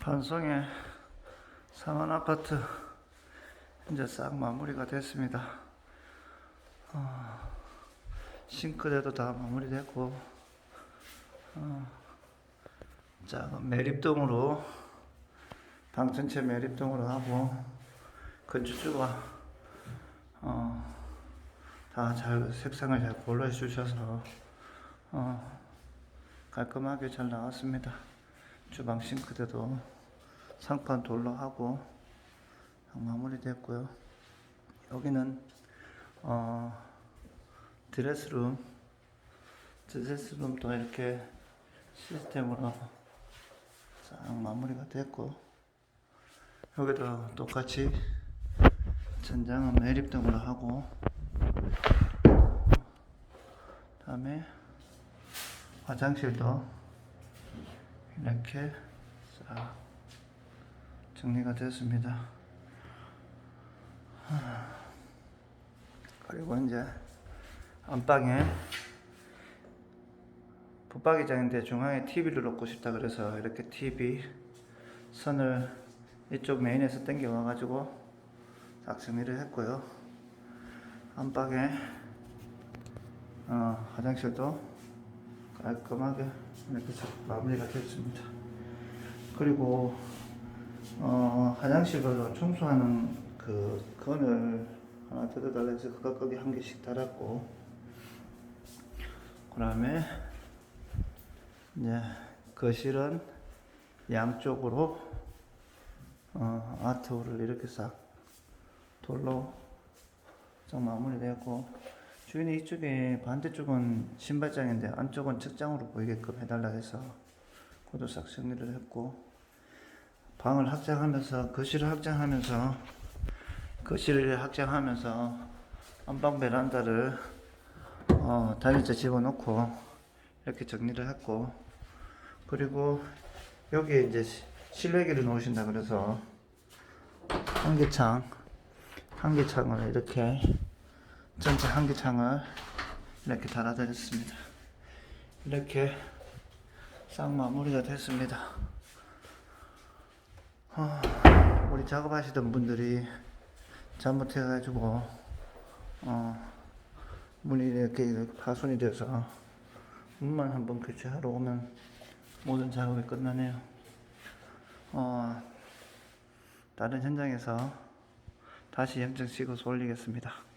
반송의 상원 아파트 이제 싹 마무리가 됐습니다. 어, 싱크대도 다 마무리됐고 어, 작은 매립동으로 방 전체 매립동으로 하고 건축주가 어, 다 잘 색상을 잘 골라 주셔서 어, 깔끔하게 잘 나왔습니다. 주방 싱크대도 상판 돌로 하고 마무리 됐고요. 여기는 어, 드레스룸, 드레스룸도 이렇게 시스템으로 싹 마무리가 됐고 여기도 똑같이 천장은 매립등으로 하고 다음에 화장실도 이렇게 싹 정리가 됐습니다. 하, 그리고 이제 안방에 붙박이장인데 중앙에 TV를 놓고 싶다 그래서 이렇게 TV 선을 이쪽 메인에서 당겨 와가지고 딱 정리를 했고요. 안방에 어, 화장실도 깔끔하게 이렇게 잘 마무리가 됐습니다. 그리고 어, 화장실별로 청소하는 그 건을 하나 뜯어달라 해서 그것 거기 한 개씩 달았고 그 다음에 이제 거실은 양쪽으로 어, 아트홀을 이렇게 싹 돌로 좀 마무리되었고 주인이 이쪽에 반대쪽은 신발장인데 안쪽은 책장으로 보이게끔 해달라 해서 그것도 싹 정리를 했고 방을 확장하면서 거실을 확장하면서 거실을 확장하면서 안방 베란다를 어, 단일자 집어넣고 이렇게 정리를 했고 그리고 여기에 이제 시- 실외기를 놓으신다 그래서 한개창 한개창을 이렇게 전체 한개창을 이렇게 달아드렸습니다. 이렇게 싹 마무리가 됐습니다. 어, 우리 작업하시던 분들이 잘못해가지고 어, 문이 이렇게, 파손이 돼서 문만 한번 교체하러 오면 모든 작업이 끝나네요. 어, 다른 현장에서 다시 영장 찍어서 올리겠습니다.